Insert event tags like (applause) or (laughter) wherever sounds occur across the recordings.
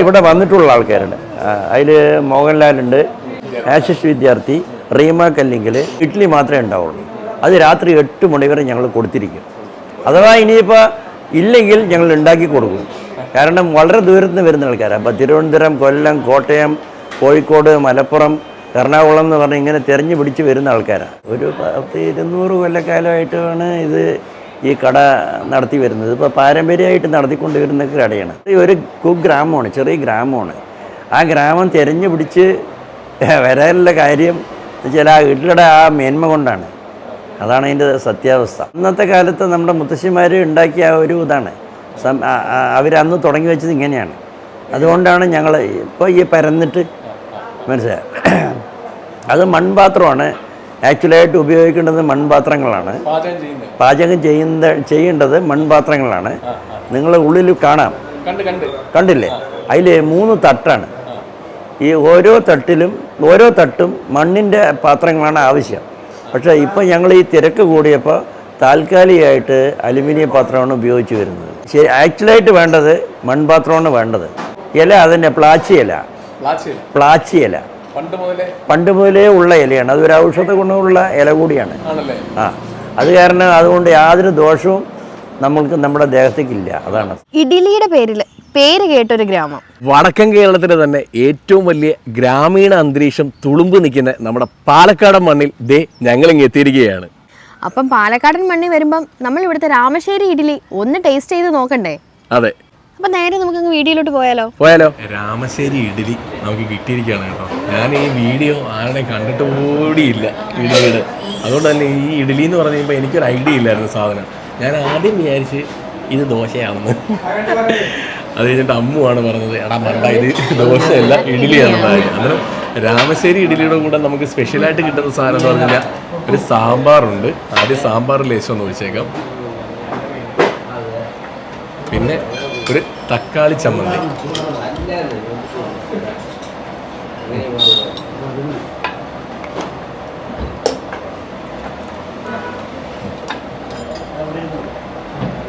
ഇവിടെ വന്നിട്ടുള്ള ആൾക്കാരുണ്ട്. അതിൽ മോഹൻലാലുണ്ട് ആശിഷ് വിദ്യാർത്ഥി റീമ കല്ലിങ്കിൽ ഇഡ്ഡലി മാത്രമേ ഉണ്ടാവുള്ളൂ. അത് രാത്രി എട്ട് മണി വരെ ഞങ്ങൾ കൊടുത്തിരിക്കും. അഥവാ ഇനിയിപ്പോൾ ഇല്ലെങ്കിൽ ഞങ്ങൾ ഉണ്ടാക്കി കൊടുക്കും. കാരണം വളരെ ദൂരത്ത് നിന്ന് വരുന്ന ആൾക്കാരാണ് അപ്പോൾ തിരുവനന്തപുരം കൊല്ലം കോട്ടയം കോഴിക്കോട് മലപ്പുറം എറണാകുളം എന്ന് പറഞ്ഞ് ഇങ്ങനെ തിരഞ്ഞു പിടിച്ച് വരുന്ന ആൾക്കാരാണ് ഒരു പത്ത് ഇരുന്നൂറ് കൊല്ലക്കാലമായിട്ടാണ് ഇത് ഈ കട നടത്തി വരുന്നത്. ഇപ്പോൾ പാരമ്പര്യമായിട്ട് നടത്തിക്കൊണ്ട് വരുന്ന കടയാണ് ഒരു കുഗ്രാമമാണ് ചെറിയ ഗ്രാമമാണ്. ആ ഗ്രാമം തിരഞ്ഞു പിടിച്ച് വരാനുള്ള കാര്യം വെച്ചാൽ ആ വീട്ടിലൂടെ ആ മേന്മ കൊണ്ടാണ്. അതാണ് അതിന്റെ സത്യാവസ്ഥ. അന്നത്തെ കാലത്ത് നമ്മുടെ മുത്തശ്ശിമാർ ഉണ്ടാക്കിയ ആ ഒരു ഇതാണ്. അവരന്ന് തുടങ്ങി വെച്ചത് ഇങ്ങനെയാണ്. അതുകൊണ്ടാണ് ഞങ്ങൾ ഇപ്പോൾ ഈ പരന്നിട്ട് മനസ്സിലായത്. അത് മൺപാത്രമാണ്. ആക്ച്വലായിട്ട് ഉപയോഗിക്കേണ്ടത് മൺപാത്രങ്ങളാണ്. പാചകം ചെയ്യുന്ന ചെയ്യേണ്ടത് മൺപാത്രങ്ങളാണ്. നിങ്ങൾ ഉള്ളിൽ കാണാം. കണ്ട് കണ്ട്. കണ്ടില്ലേ? അതിൽ മൂന്ന് തട്ടാണ്. ഈ ഓരോ തട്ടിലും ഓരോ തട്ടും മണ്ണിന്റെ പാത്രങ്ങളാണ് ആവശ്യം. പക്ഷേ ഇപ്പം ഞങ്ങൾ ഈ തിരക്ക് കൂടിയപ്പോൾ താൽക്കാലികമായിട്ട് അലുമിനിയം പാത്രമാണ് ഉപയോഗിച്ച് വരുന്നത്. ശരി ആക്ച്വലായിട്ട് വേണ്ടത് മൺപാത്രമാണ് വേണ്ടത്. ഇല അതിന്റെ പ്ലാച്ചി ഇല പ്ലാച്ചിൽ പ്ലാച്ചി ഇല പണ്ട് മുതലേ ഉള്ള ഇലയാണ്. അതൊരു ഔഷധ ഗുണമുള്ള ഇല കൂടിയാണ്. ആണല്ലേ? ആ അത് കാരണം അതുകൊണ്ട് യാതൊരു ദോഷവും നമ്മൾക്ക് നമ്മുടെ ദേഹത്തേക്കില്ല. അതാണ്. ഇഡലിയുടെ പേരിൽ പേര് കേട്ടൊരു ഗ്രാമം. വടക്കൻ കേരളത്തിലെ തന്നെ ഏറ്റവും വലിയ ഗ്രാമീണ അന്തരീക്ഷം തുളുമ്പ് നിൽക്കുന്ന നമ്മുടെ പാലക്കാടൻ മണ്ണിൽ ദേ ഞങ്ങളിങ്ങ് എത്തിയിരിക്കുകയാണ്. അപ്പം പാലക്കാടൻ മണ്ണിൽ വരുമ്പം നമ്മൾ ഇവിടുത്തെ രാമശ്ശേരി ഇഡലി ഒന്ന് ടേസ്റ്റ് ചെയ്ത് നോക്കണ്ടേ? അതെ. അപ്പം നേരെ നമുക്ക് വീഡിയോയിലോട്ട് പോയാലോ? പോയാലോ? രാമശ്ശേരി ഇഡലി നമുക്ക് കിട്ടിയിരിക്കുകയാണ് കേട്ടോ. ഞാൻ ഈ വീഡിയോ ആരുടെ കണ്ടിട്ട് കൂടിയില്ല ഇഡലിയുടെ അതുകൊണ്ട് തന്നെ ഈ ഇഡലി എന്ന് പറഞ്ഞു കഴിയുമ്പോൾ എനിക്കൊരു ഐഡിയ ഇല്ലായിരുന്നു സാധനം. ഞാൻ ആദ്യം വിചാരിച്ച് ഇത് ദോശയാണെന്ന്. അത് കഴിഞ്ഞിട്ട് അമ്മുവാണ് പറഞ്ഞത് എടാ മണ്ട ഇത് ദോശയല്ല ഇഡലിയാണെന്ന് അന്നേരം രാമശ്ശേരി ഇഡലിയുടെ കൂടെ നമുക്ക് സ്പെഷ്യലായിട്ട് കിട്ടുന്ന സാധനം എന്ന് പറഞ്ഞാൽ ഒരു സാമ്പാറുണ്ട്. ആദ്യം സാമ്പാർ ലേശം എന്ന് ഒഴിച്ചേക്കാം. പിന്നെ ഒരു തക്കാളി ചമ്മന്തി.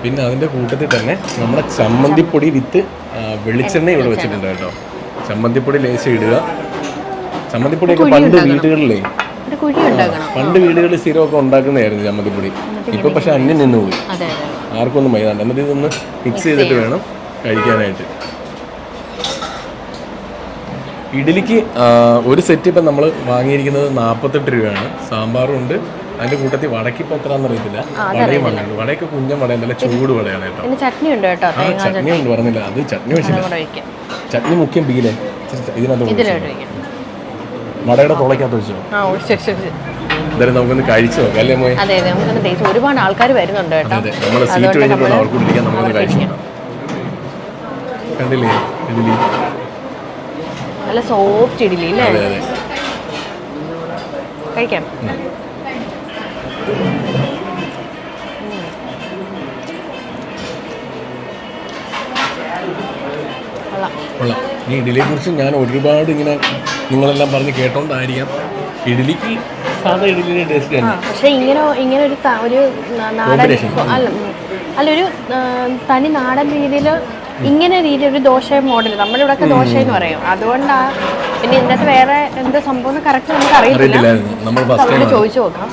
പിന്നെ അതിന്റെ കൂട്ടത്തിൽ തന്നെ നമ്മുടെ ചമ്മന്തിപ്പൊടി വിത്ത് വെളിച്ചെണ്ണ ഇവിടെ വെച്ചിട്ടുണ്ട് കേട്ടോ. ചമ്മന്തിപ്പൊടി ലേശം ഇടുക. ചമ്മന്തിപ്പൊടിയൊക്കെ പണ്ട് വീടുകളിലേ ഒരു കുഴി ഉണ്ടാക്കണം. പണ്ട് വീടുകളിൽ സ്ഥിരമൊക്കെ ഉണ്ടാക്കുന്നതായിരുന്നു ചമ്മന്തിപ്പൊടി. ഇപ്പൊ പക്ഷെ അന്യം നിന്ന് പോയി. അതെ അതെ. ആർക്കും ഒന്നും മൈദാണ്ട് എന്നിട്ട് ഇതൊന്ന് മിക്സ് ചെയ്തിട്ട് വേണം കഴിക്കാനായിട്ട്. ഇഡലിക്ക് ഒരു സെറ്റ് ഇപ്പം നമ്മൾ വാങ്ങിയിരിക്കുന്നത് നാൽപ്പത്തെട്ട് രൂപയാണ്. സാമ്പാറും ഉണ്ട് അതിന്റെ കൂട്ടത്തിൽ വടക്ക് ഇപ്പം എത്രയാണെന്ന് അറിയത്തില്ല. വടയും വടയുണ്ട്. വടയൊക്കെ കുഞ്ഞൻ വട നല്ല ചൂട് വടയാണ് കേട്ടോ. ചട്നി ഉണ്ട് കേട്ടോ ആ ചട്നി ഉണ്ട് പറഞ്ഞില്ല. അത് ചട്നി വെച്ചില്ല. ചട്നി മുഖ്യം ബീലെ ഇതിനകത്ത് ഒഴിച്ചു. തുളയ്ക്കാത്ത തുളയ്ക്കകത്ത് വെച്ചോ? ആ. എന്തായാലും നമുക്കൊന്ന് കഴിച്ചു നോക്കാം അല്ലേ മോയെ? അതെ അതെ നമുക്കൊന്ന് ടേസ്റ്റ് ഒരുപാട് ആൾക്കാർ വരുന്നുണ്ട് കേട്ടോ. അതെ സീറ്റ് അതുകൊണ്ട് കഴിഞ്ഞപ്പോൾ അവർക്ക് ഇരിക്കാൻ നമുക്കൊന്ന് കഴിച്ചു. കഴിക്കാം. കണ്ടില്ലേ നല്ല സോഫ്റ്റ് ഇഡലി അല്ലേ? അതെ അതെ. കഴിക്കാം. കൊള്ളാം. കൊള്ളാം. ഈ ഇഡലിയെ കുറിച്ച് ഞാൻ ഒരുപാട് ഇങ്ങനെ നിങ്ങളെല്ലാം പറഞ്ഞ് കേട്ടോണ്ടായിരിക്കാം. ഇഡ്ഡലിക്ക് സാധാ ഇഡ്ഡലിന്റെ ടേസ്റ്റ് തന്നെ. പക്ഷെ ഇങ്ങനെ ഇങ്ങനെ ഒരു ഒരു നാടൻ അല്ല ഉം. അല്ല ഒരു തനി നാടൻ രീതിയിൽ ഇങ്ങനെ രീതി ഒരു ദോശ മോഡൽ നമ്മളിവിടെ ഒക്കെ ദോശ എന്ന് പറയും. അതുകൊണ്ടാ പിന്നെ ഇന്നത്തെ വേറെ എന്താ സംഭവം കറക്റ്റ് നമുക്ക് അറിയില്ല നമ്മൾ ഫസ്റ്റ് ടൈം ചോദിച്ചു നോക്കാം.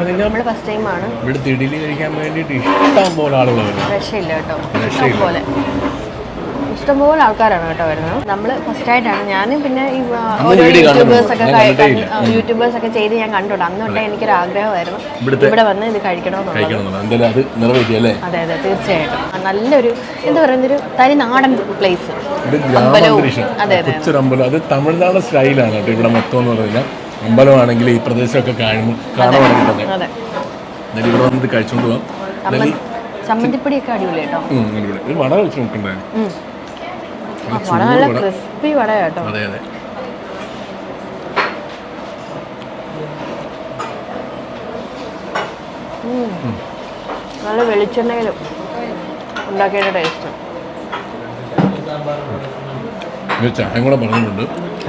കഴിഞ്ഞാൽ നമ്മൾ ഫസ്റ്റ് ടൈം ആണ്. ഇവിടുത്തെ ഇഡ്ഡലി കഴിക്കാൻ വേണ്ടിയിട്ട് ഇഷ്ടം പോലെ ആളുകൾ രക്ഷയില്ല കേട്ടോ. ഇഷ്ടം ഇഷ്ടംപോലെ ഇഷ്ടംപോലെ ആൾക്കാരാണ് കേട്ടോ വരുന്നത്. നമ്മൾ ഫസ്റ്റ് ആയിട്ടാണ്. ഞാനും പിന്നെ ഈ ഓരോ യൂട്യൂബേഴ്സ് ഒക്കെ. യൂട്യൂബേഴ്സ് ഒക്കെ ചെയ്ത് ഞാൻ കണ്ടോട്ടെ അന്ന് തൊട്ടേ എനിക്കൊരു ആഗ്രഹമായിരുന്നു. ഇവിടെ വന്ന് ഇത് കഴിക്കണമെന്നുള്ളത്. അത് അതെ തീർച്ചയായിട്ടും. നല്ലൊരു എന്താ പറയുന്നൊരു തനി നാടൻ പ്ലേസ് അതെ തമിഴ്നാട് സ്റ്റൈലാണ് കേട്ടോ ഇവിടെ മൊത്തം എന്ന് പറഞ്ഞാൽ അമ്പലമാണെങ്കിൽ ഈ പ്രദേശമൊക്കെ കാണും കാണുവാണെങ്കിൽ തന്നെ ഇവിടെ വന്നിട്ട് ഈ- ചമ്മന്തിപ്പൊടിയൊക്കെ അടിപൊളി. കേട്ടോ വട വെച്ച് നോക്കണ്ടേ ഉം. ആ, വട നല്ല ക്രിസ്പി വട. കേട്ടോ അതെ അതെ. നല്ല വെളിച്ചെണ്ണയിലും ഉണ്ടാക്കിയ ടേസ്റ്റ് ചായ കൂടെ പറഞ്ഞിട്ടുണ്ട്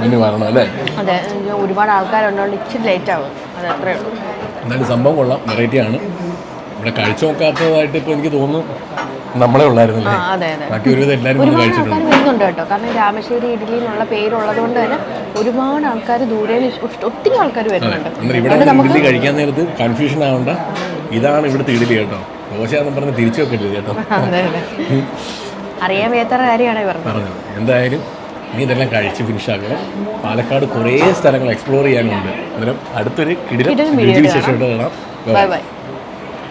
ഇനി വരണം അല്ലേ? അതെ ഒരുപാട് ആൾക്കാരുണ്ടോണ്ട് ഇച്ചിരി ലേറ്റ് ആവും. അത് അത്രേ ഉള്ളൂ. എന്നാലും സംഭവം കൊള്ളാം. വെറൈറ്റി ആണ്. ഇവിടെ കഴിച്ചു നോക്കാത്തതായിട്ട് ഇപ്പോൾ എനിക്ക് തോന്നുന്നു. നമ്മളെ ഉള്ളായിരുന്നല്ലേ? ബാക്കി ഒരുവിധം എല്ലാവരും വരുന്നുണ്ട് കേട്ടോ. കാരണം രാമശ്ശേരി ഇഡ്ഡലി എന്നുള്ള പേരുള്ളത് കൊണ്ട് തന്നെ ഒരുപാട് ആൾക്കാർ ദൂരെ ഒത്തിരി ആൾക്കാർ വരുന്നുണ്ട്. ഇവിടെ ഇഡ്ഡലി കഴിക്കാൻ നേരത്ത് കൺഫ്യൂഷൻ ആവണ്ട. ഇതാണ് ഇവിടുത്തെ ഇഡ്ഡലി കേട്ടോ. ദോശ എന്ന് പറഞ്ഞ് തിരിച്ചു വെക്കരുത് കേട്ടോ. (laughs) അറിയാൻ വയ്യാത്ത കാര്യമാണ് പറഞ്ഞു പറഞ്ഞത്. എന്തായാലും നീ ഇതെല്ലാം കഴിച്ച് ഫിനിഷ് ആക്കണം പാലക്കാട് കുറേ സ്ഥലങ്ങൾ എക്സ്പ്ലോർ ചെയ്യാനുണ്ട്. അന്നേരം അടുത്തൊരു കിടിലും വിശേഷം കാണാം. Bye bye